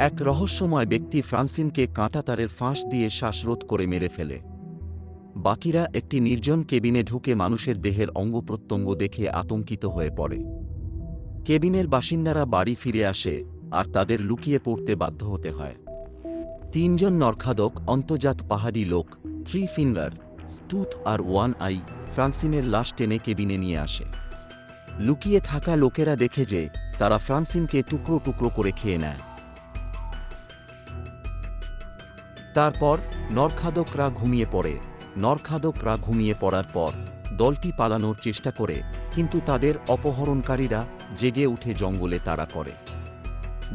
এক রহস্যময় ব্যক্তি ফ্রান্সিনকে কাঁটাতারের ফাঁস দিয়ে শ্বাসরোধ করে মেরে ফেলে। বাকিরা একটি নির্জন কেবিনে ঢুকে মানুষের দেহের অঙ্গপ্রত্যঙ্গ দেখে আতঙ্কিত হয়ে পড়ে। কেবিনের বাসিন্দারা বাড়ি ফিরে আসে আর তাদের লুকিয়ে পড়তে বাধ্য হতে হয়। তিনজন নরখাদক, অন্তর্জাত পাহাড়ি লোক, থ্রি ফিঙ্গার স্টুথ আর ওয়ান আই ফ্রান্সিনের লাশ টেনে কেবিনে নিয়ে আসে। লুকিয়ে থাকা লোকেরা দেখে যে তারা ফ্রান্সিনকে টুকরো টুকরো করে খেয়ে নেয়। তারপর নরখাদকরা ঘুমিয়ে পড়ে। নরখাদকরা ঘুমিয়ে পড়ার পর দলটি পালানোর চেষ্টা করে, কিন্তু তাদের অপহরণকারীরা জেগে উঠে জঙ্গলে তাড়া করে।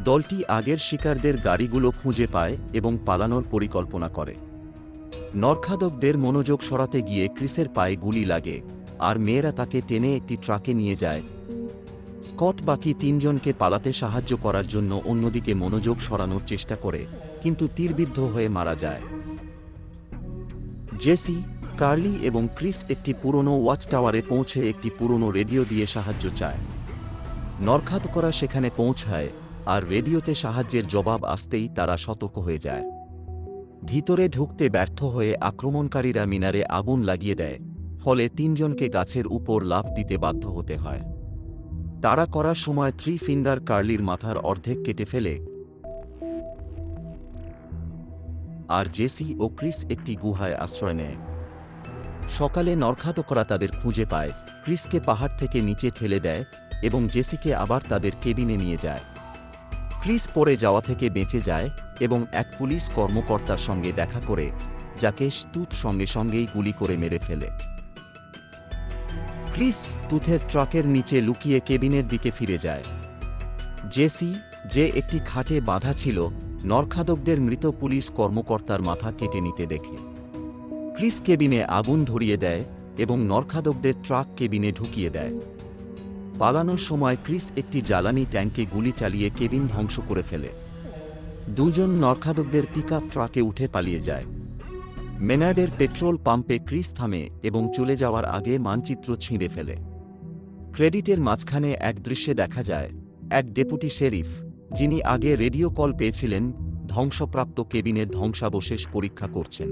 দলটি আগের শিকারদের গাড়িগুলো খুঁজে পায় এবং পালানোর পরিকল্পনা করে। নরখাদকদের মনোযোগ সরাতে গিয়ে ক্রিসের পায়ে গুলি লাগে, আর মেয়েরা তাকে টেনে একটি ট্রাকে নিয়ে যায় স্কট বাকি তিনজনকে পালাতে সাহায্য করার জন্য অন্যদিকে মনোযোগ সরানোর চেষ্টা করে, কিন্তু তীরবিদ্ধ হয়ে মারা যায়। জেসি, কার্লি এবং ক্রিস একটি পুরনো ওয়াচ টাওয়ারে পৌঁছে একটি পুরনো রেডিও দিয়ে সাহায্য চায়। নরখাতকরা সেখানে পৌঁছায়, আর রেডিওতে সাহায্যের জবাব আসতেই তারা সতর্ক হয়ে যায়। ভিতরে ঢুকতে ব্যর্থ হয়ে আক্রমণকারীরা মিনারে আগুন লাগিয়ে দেয়, ফলে তিনজনকে গাছের উপর লাফ দিতে বাধ্য হতে হয়। তারা করার সময় থ্রি ফিঙ্গার কার্লির মাথার অর্ধেক কেটে ফেলে। আর জেসি ও ক্রিস একটি গুহায় আশ্রয় নেয়। সকালে নরখাতকরা তাদের খুঁজে পায়। ক্রিসকে পাহাড় থেকে নিচে ঠেলে দেয় এবং জেসিকে আবার তাদের কেবিনে নিয়ে যায়। ক্রিস পড়ে যাওয়া থেকে বেঁচে যায় এবং এক পুলিশ কর্মকর্তার সঙ্গে দেখা করে, যাকে স্তুত সঙ্গে সঙ্গেই গুলি করে মেরে ফেলে। ক্রিস টুথের ট্রাকের নিচে লুকিয়ে কেবিনের দিকে ফিরে যায়। জেসি, যে একটি খাটে বাধা ছিল, নরখাদকদের মৃত পুলিশ কর্মকর্তার মাথা কেটে নিতে দেখে। ক্রিস কেবিনে আগুন ধরিয়ে দেয় এবং নরখাদকদের ট্রাক কেবিনে ঢুকিয়ে দেয়। পালানোর সময় ক্রিস একটি জ্বালানি ট্যাঙ্কে গুলি চালিয়ে কেবিন ধ্বংস করে ফেলে। দুজন নরখাদকদের পিকআপ ট্রাকে উঠে পালিয়ে যায়। মেনার্ডের পেট্রোল পাম্পে ক্রিস থামে এবং চলে যাওয়ার আগে মানচিত্র ছিঁড়ে ফেলে। ক্রেডিটের মাঝখানে এক দৃশ্যে দেখা যায়, এক ডেপুটি শেরিফ, যিনি আগে রেডিও কল পেয়েছিলেন, ধ্বংসপ্রাপ্ত কেবিনের ধ্বংসাবশেষ পরীক্ষা করছেন।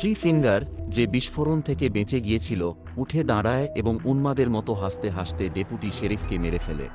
থ্রি ফিঙ্গার, যে বিস্ফোরণ থেকে বেঁচে গিয়েছিল, উঠে দাঁড়ায় এবং উন্মাদের মতো হাসতে হাসতে ডেপুটি শেরিফকে মেরে ফেলে।